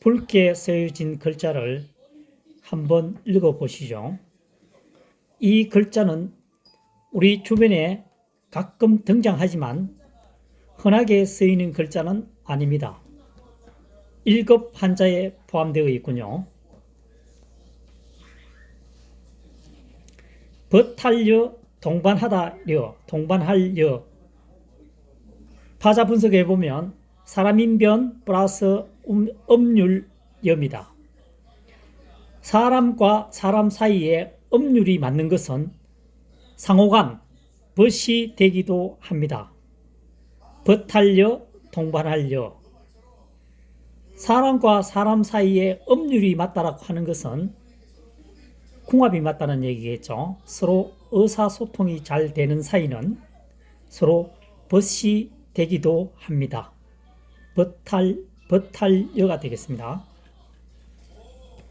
붉게 쓰여진 글자를 한번 읽어 보시죠. 이 글자는 우리 주변에 가끔 등장하지만 흔하게 쓰이는 글자는 아닙니다. 1급 한자에 포함되어 있군요. 버탈려 동반하다려 동반할려 파자 분석해 보면 사람인변 플러스 음, 음률여입니다. 사람과 사람 사이에 음률이 맞는 것은 상호간 벗이 되기도 합니다. 벗할려 동반할려 사람과 사람 사이에 음률이 맞다라고 하는 것은 궁합이 맞다는 얘기겠죠. 서로 의사소통이 잘 되는 사이는 서로 벗이 되기도 합니다. 벗할, 벗할여가 되겠습니다.